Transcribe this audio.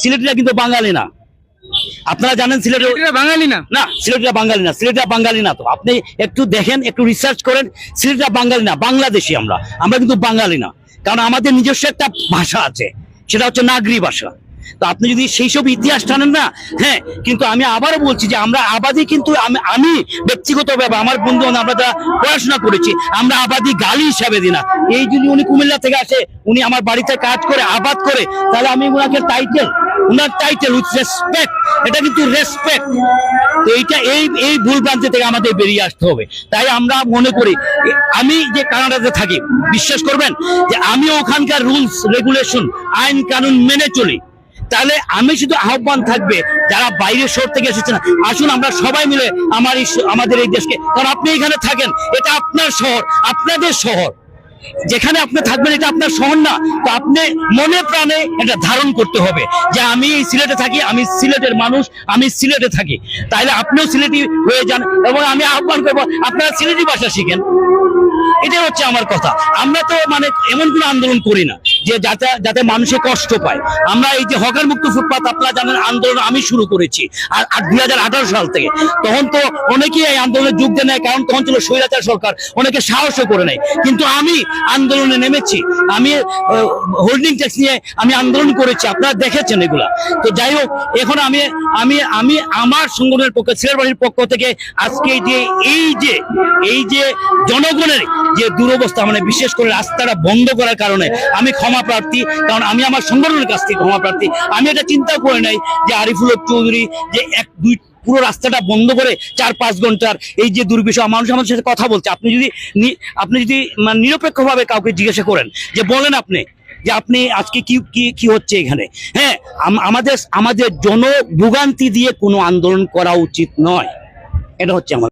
সিলেটিরা কিন্তু বাঙালি না। আপনারা জানেন সিলেটের বাঙালি না? না সিলেটরা বাঙালি না সিলেটরা বাঙালি না তো। আপনি একটু দেখেন একটু রিসার্চ করেন সিলেটরা বাঙালি না বাংলাদেশি আমরা। আমরা কিন্তু বাঙালি না। কারণ আমাদের নিজস্ব একটা ভাষা আছে সেটা হচ্ছে নাগরি ভাষা। তো আপনি যদি সেই সব ইতিহাস টানেন না হ্যাঁ কিন্তু আমি আবারও বলছি যে আমরা আবাদি কিন্তু আমি আমি ব্যক্তিগতভাবে আমার বন্ধু আমরা যারা পড়াশোনা করেছি আমরা আবাদি গালি হিসাবে দিই না। এই যদি উনি কুমিল্লা থেকে আসে উনি আমার বাড়িতে কাজ করে আবাদ করে তাহলে আমি ওনাকে টাইটেল উনার টাইটেল উইথ রেসপেক্ট এটা কিন্তু রেসপেক্ট তো এইটা এই এই ভুল ভ্রান্তি থেকে আমাদের বেরিয়ে আসতে হবে। তাই আমরা মনে করি, আমি যে কানাডাতে থাকি, বিশ্বাস করবেন? যে আমি ওখানকার রুলস রেগুলেশন আইন, কানুন মেনে চলি। তাহলে আমি শুধু আহ্বান থাকবে, যারা বাইরের শহর থেকে এসেছেন, আসুন আমরা সবাই মিলে আমার আমাদের এই দেশকে। কারণ আপনি এখানে থাকেন, এটা আপনার শহর, আপনাদের শহর। যেখানে আপনি থাকবেন, এটা আপনার শহর না। তো আপনি মনে প্রাণে এটা ধারণ করতে হবে যে আমি সিলেটে থাকি, আমি সিলেটের মানুষ, আমি সিলেটে থাকি। তাহলে আপনিও সিলেটি হয়ে যান এবং আমি আহ্বান করব, আপনারা সিলেটি ভাষা শিখেন। এটাই হচ্ছে আমার কথা। আমরা তো মানে এমন কোনো আন্দোলন করি না যে যাতে যাতে মানুষে কষ্ট পায়। আমরা এই যে হকার মুক্ত ফুটপাত, আপনারা জানেন আন্দোলন আমি শুরু করেছি আর দুই হাজার আঠাশ সাল থেকে। তখন তো অনেকেই এই আন্দোলনে যোগ দেয় নাই, কারণ তখন ছিল স্বৈরাচার সরকার, অনেকে সাহসও করে নেয় কিন্তু আমি আন্দোলনে নেমেছি। আমি হোল্ডিং ট্যাক্স নিয়ে আমি আন্দোলন করেছি, আপনারা দেখেছেন এগুলা। তো যাই হোক, এখন আমি আমি আমি আমার সংগঠনের পক্ষে সিলেটবাড়ির পক্ষ থেকে আজকে যে, এই যে এই যে জনগণের যে দুরবস্থা মানে বিশেষ করে রাস্তাটা বন্ধ করার কারণে আমি ক্ষমা প্রার্থী, কারণ আমি আমার সংগঠনের কাছ থেকে ক্ষমা প্রার্থী। আমি এটা চিন্তা করে নাই যে আরিফুল চৌধুরী যে এক, দুই পুরো রাস্তাটা বন্ধ করে চার, পাঁচ ঘণ্টার এই যে দুর্বিষহ মানুষ আমাদের সাথে কথা বলছে, আপনি যদি আপনি যদি মানে নিরপেক্ষভাবে কাউকে জিজ্ঞাসা করেন, যে বলেন আপনি যে আপনি আজকে কি কি কি হচ্ছে এখানে? হ্যাঁ আম- আমাদের আমাদের জনভোগান্তি দিয়ে কোনো আন্দোলন করা উচিত নয়। এটা হচ্ছে আমার